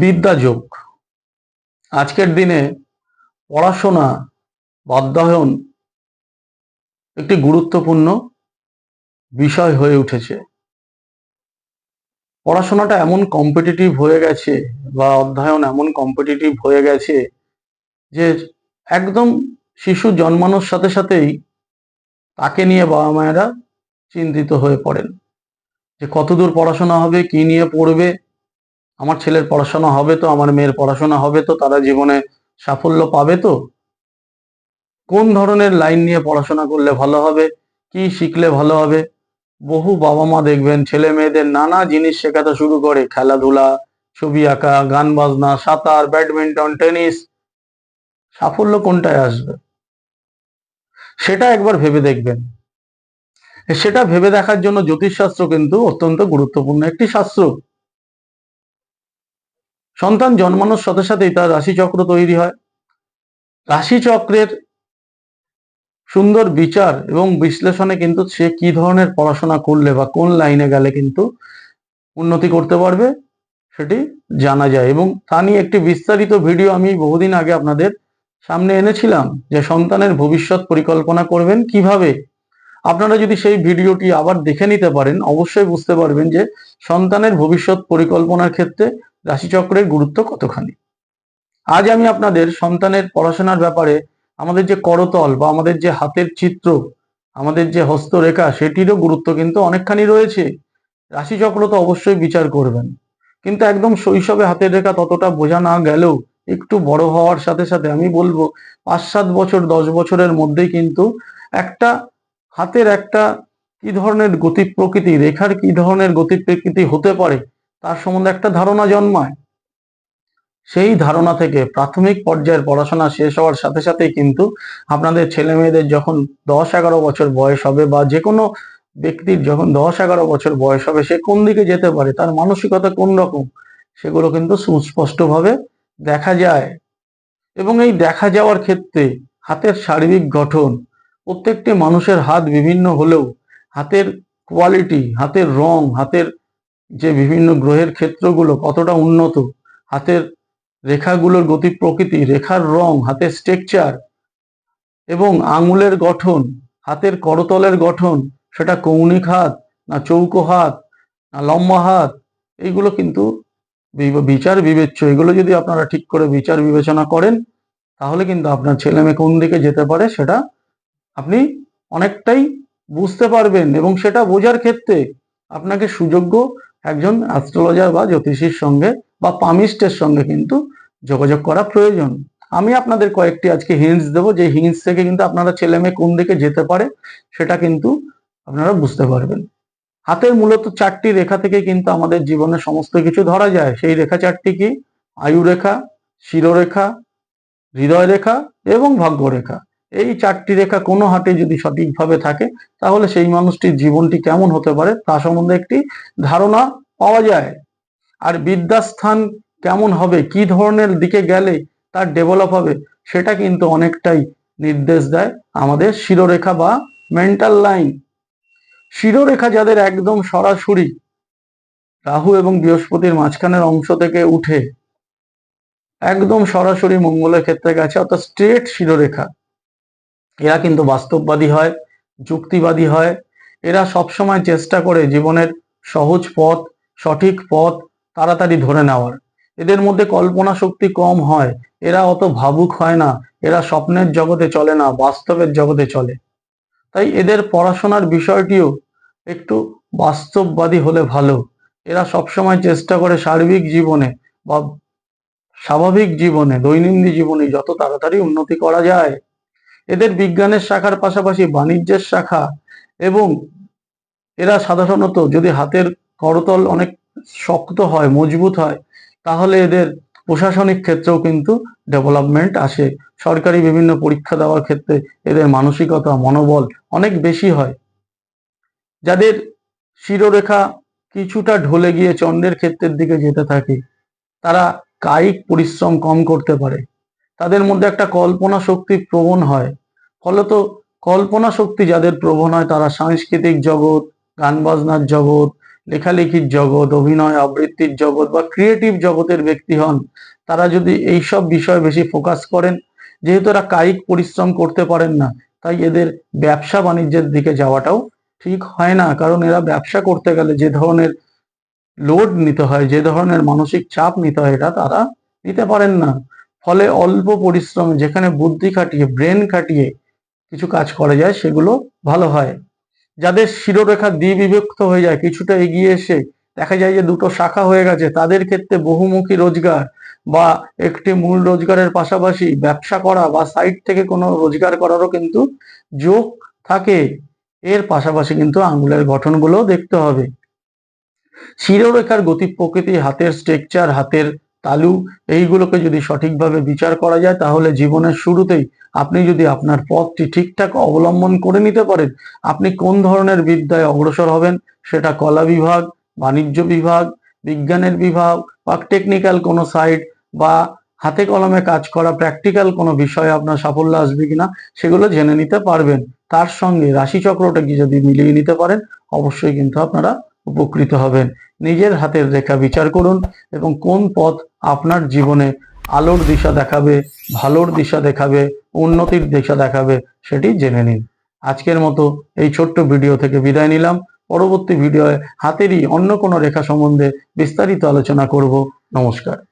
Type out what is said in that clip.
বিদ্যাযোগ আজকের দিনে পড়াশোনা বা অধ্যয়ন একটি গুরুত্বপূর্ণ বিষয় হয়ে উঠেছে। পড়াশোনাটা এমন কম্পিটিটিভ হয়ে গেছে বা অধ্যয়ন এমন কম্পিটিটিভ হয়ে গেছে যে একদম শিশু জন্মানোর সাথে সাথেই তাকে নিয়ে বাবা মায়েরা চিন্তিত হয়ে পড়েন। যে কতদূর পড়াশোনা হবে, কি নিয়ে পড়বে আমার ছেলের পড়াশোনা হবে তো, আমার মেয়ের পড়াশোনা হবে তো, তারা জীবনে সাফল্য পাবে তো? কোন ধরনের লাইন নিয়ে পড়াশোনা করলে ভালো হবে? কি শিখলে ভালো হবে? বহু বাবা মা দেখবেন ছেলে মেয়েদের নানা জিনিস শেখাতে শুরু করে। খেলাধুলা, ছবি আঁকা, গান বাজনা, সাঁতার, ব্যাডমিন্টন, টেনিস। সাফল্য কোনটায় আসবে? সেটা একবার ভেবে দেখবেন। সেটা ভেবে দেখার জন্য জ্যোতিষশাস্ত্র কিন্তু অত্যন্ত গুরুত্বপূর্ণ একটি শাস্ত্র। সন্তান জন্মানোর সাথে সাথেই তার রাশিচক্র তৈরি হয়। রাশিচক্রের সুন্দর বিচার এবং বিশ্লেষণে কিন্তু সে কি ধরনের পড়াশোনা করলে বা কোন লাইনে গেলে কিন্তু উন্নতি করতে পারবে সেটি জানা যায় এবং তা নিয়ে একটি বিস্তারিত ভিডিও আমি বহুদিন আগে আপনাদের সামনে এনেছিলাম যে সন্তানের ভবিষ্যৎ পরিকল্পনা করবেন কীভাবে। আপনারা যদি সেই ভিডিওটি আবার দেখে নিতে পারেন, অবশ্যই বুঝতে পারবেন যে সন্তানের ভবিষ্যৎ পরিকল্পনার ক্ষেত্রে রাশিচক্রের গুরুত্ব কতখানি? আজ আমি আপনাদের সন্তানের পড়াশোনার ব্যাপারে আমাদের যে করতল বা আমাদের যে হাতের চিত্র, আমাদের যে হস্তরেখা, সেটিরও গুরুত্ব কিন্তু অনেকখানি রয়েছে। রাশিচক্র তো অবশ্যই বিচার করবেন। কিন্তু একদম শৈশবে হাতের রেখা ততটা বোঝা না গেলেও একটু বড় হওয়ার সাথে সাথে আমি বলব পাঁচ সাত বছর, দশ বছরের মধ্যেই কিন্তু একটা হাতের একটা কি ধরনের গতি প্রকৃতি রেখার কি ধরনের গতি প্রকৃতি হতে পারে তার সম্বন্ধে একটা ধারণা জন্মায়। সেই ধারণা থেকে প্রাথমিক পর্যায়ের পড়াশোনা শেষ হওয়ার সাথে সাথেই কিন্তু আপনাদের ছেলে মেয়েদের যখন দশ এগারো বছর বয়স হবে বা যে কোনো ব্যক্তির যখন দশ এগারো বছর বয়স হবে, সে কোন দিকে যেতে পারে, তার মানসিকতা কোন রকম, সেগুলো কিন্তু সুস্পষ্টভাবে দেখা যায়। এবং এই দেখা যাওয়ার ক্ষেত্রে হাতের শারীরিক গঠন প্রত্যেকটি মানুষের হাত বিভিন্ন হলেও হাতের কোয়ালিটি হাতের রং, হাতের যে বিভিন্ন গ্রহের ক্ষেত্রগুলো কতটা উন্নত, হাতের রেখাগুলোর গতি প্রকৃতি, রেখার রং, হাতের স্ট্রেকচার এবং আঙুলের গঠন, হাতের করতলের গঠন, সেটা কৌণিক হাত না চৌকো হাত না লম্বা হাত, এইগুলো কিন্তু বিচার বিবেচ্য, এগুলো যদি আপনারা ঠিক করে বিচার বিবেচনা করেন, তাহলে কিন্তু আপনার ছেলে মেয়ে কোন দিকে যেতে পারে সেটা আপনি অনেকটাই বুঝতে পারবেন এবং সেটা বোঝার ক্ষেত্রে আপনাকে সুযোগ্য একজন অ্যাস্ট্রোলজার বা জ্যোতিষীর সঙ্গে বা পামিস্টের সঙ্গে কিন্তু যোগাযোগ করা প্রয়োজন। আমি আপনাদের কয়েকটি আজকে হিন্টস দেবো। যে হিন্টস থেকে কিন্তু আপনারা ছেলে মেয়ে কোন দিকে যেতে পারে, সেটা কিন্তু আপনারা বুঝতে পারবেন। হাতের মূলত চারটি রেখা থেকে কিন্তু আমাদের জীবনে সমস্ত কিছু ধরা যায়। সেই রেখা চারটি কি? আয়ু রেখা শিরোরেখা হৃদয় রেখা এবং ভাগ্য রেখা এই চারটি রেখা কোনো হাটে যদি সঠিকভাবে থাকে, তাহলে সেই মানুষটির জীবনটি কেমন হতে পারে তা সম্বন্ধে একটি ধারণা পাওয়া যায়। আর বিদ্যাস্থান কেমন হবে, কি ধরনের দিকে গেলে তার ডেভেলপ হবে, সেটা কিন্তু অনেকটাই নির্দেশ দেয় আমাদের শিরোরেখা বা মেন্টাল লাইন শিরোরেখা যাদের একদম সরাসরি রাহু এবং বৃহস্পতির মাঝখানের অংশ থেকে উঠে একদম সরাসরি মঙ্গলের ক্ষেত্রে গেছে, অর্থাৎ স্ট্রেট শিরোরেখা। এরা কিন্তু বাস্তববাদী হয়, যুক্তিবাদী হয়। এরা সবসময় চেষ্টা করে জীবনের সহজ পথ, সঠিক পথ তাড়াতাড়ি ধরে নেওয়ার। এদের মধ্যে কল্পনা শক্তি কম হয়। এরা অত ভাবুক হয় না। এরা স্বপ্নের জগতে চলে না, বাস্তবের জগতে চলে। তাই এদের পড়াশোনার বিষয়টিও একটু বাস্তববাদী হলে ভালো। এরা সবসময় চেষ্টা করে সার্বিক জীবনে বা স্বাভাবিক জীবনে, দৈনন্দিন জীবনে যত তাড়াতাড়ি উন্নতি করা যায় এদের বিজ্ঞানের শাখার পাশাপাশি বাণিজ্যের শাখা এবং এরা সাধারণত যদি হাতের করতল অনেক শক্ত হয়, মজবুত হয়, তাহলে এদের প্রশাসনিক ক্ষেত্রেও কিন্তু ডেভেলপমেন্ট আসে। সরকারি বিভিন্ন পরীক্ষা দেওয়ার ক্ষেত্রে এদের মানসিকতা, মনোবল অনেক বেশি হয়। যাদের শিরোরেখা কিছুটা ঢলে গিয়ে চন্দ্রের ক্ষেত্রের দিকে যেতে থাকে, তারা কায়িক পরিশ্রম কম করতে পারে। তাদের মধ্যে একটা কল্পনা শক্তি প্রবণ হয়। ফলত কল্পনা শক্তি যাদের প্রবণ হয় তারা সাংস্কৃতিক জগৎ, গান বাজনার জগৎ, লেখালেখির জগৎ, অভিনয়, আবৃত্তির জগৎ বা ক্রিয়েটিভ জগতের ব্যক্তি হন। তারা যদি এইসব বিষয়ে বেশি ফোকাস করেন, যেহেতু এরা কায়িক পরিশ্রম করতে পারেন না, তাই এদের ব্যবসা বাণিজ্যের দিকে যাওয়াটাও ঠিক হয় না। কারণ এরা ব্যবসা করতে গেলে যে ধরনের লোড নিতে হয়, যে ধরনের মানসিক চাপ নিতে হয়, এটা তারা নিতে পারেন না। ফলে অল্প পরিশ্রমে, যেখানে বুদ্ধি খাটিয়ে ব্রেন খাটিয়ে কিছু কাজ করা যায়, সেগুলো ভালো হয়। যাদের শিরোরেখা দ্বিবিভক্ত হয়ে যায়, কিছুটা এগিয়ে এসে দেখা যায় যে দুটো শাখা হয়ে গেছে, তাদের ক্ষেত্রে বহুমুখী রোজগার বা একটি মূল রোজগারের পাশাপাশি ব্যবসা করা বা সাইড থেকে কোনো রোজগার করারও কিন্তু যোগ থাকে। এর পাশাপাশি কিন্তু আঙ্গুলের গঠনগুলো দেখতে হবে। শিরোরেখার গতি প্রকৃতি, হাতের স্ট্রেকচার হাতের তালু, এইগুলোকে যদি সঠিকভাবে বিচার করা যায়, তাহলে জীবনের শুরুতেই আপনি যদি আপনার পথটি ঠিকঠাক অবলম্বন করে নিতে পারেন, আপনি কোন ধরনের বিদ্যায় অগ্রসর হবেন সেটা কলা বিভাগ, বাণিজ্য বিভাগ, বিজ্ঞানের বিভাগ বা টেকনিক্যাল কোনো সাইড বা হাতে কলমে কাজ করা প্র্যাকটিক্যাল কোনো বিষয়ে আপনার সাফল্য আসবে কিনা সেগুলো জেনে নিতে পারবেন। তার সঙ্গে রাশিচক্রটাকে যদি মিলিয়ে নিতে পারেন, অবশ্যই কিন্তু আপনারা উপকৃত হবেন। নিজের হাতের রেখা বিচার করুন এবং কোন পথ আপনার জীবনে আলোর দিশা দেখাবে, ভালোর দিশা দেখাবে, উন্নতির দিশা দেখাবে, সেটি জেনে নিন। আজকের মতো এই ছোট্ট ভিডিও থেকে বিদায় নিলাম। পরবর্তী ভিডিওয়ে হাতেরই অন্য কোনো রেখা সম্বন্ধে বিস্তারিত আলোচনা করব। নমস্কার।